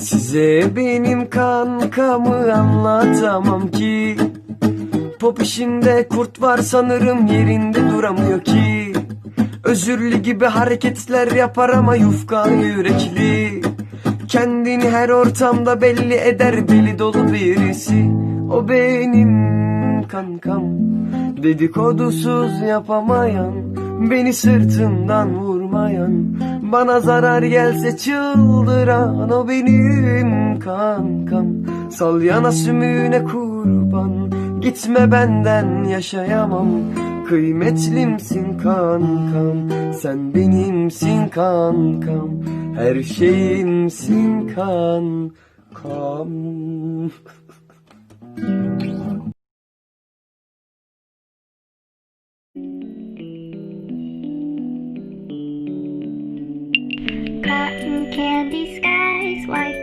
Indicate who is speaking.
Speaker 1: Size benim kankamı anlatamam ki. Pop işinde kurt var sanırım yerinde duramıyor ki. Özürlü gibi hareketler yapar ama yufka yürekli. Kendini her ortamda belli eder deli dolu birisi. O benim kankam. Dedikodusuz yapamayan Beni sırtımdan vurmayan Bana zarar gelse çıldıran O benim kankam. Sal yana sümüğüne kurban Gitme benden yaşayamam. Kıymetlimsin kankam Sen benimsin kankam. Her şeyimsin kankam
Speaker 2: Cotton candy skies, white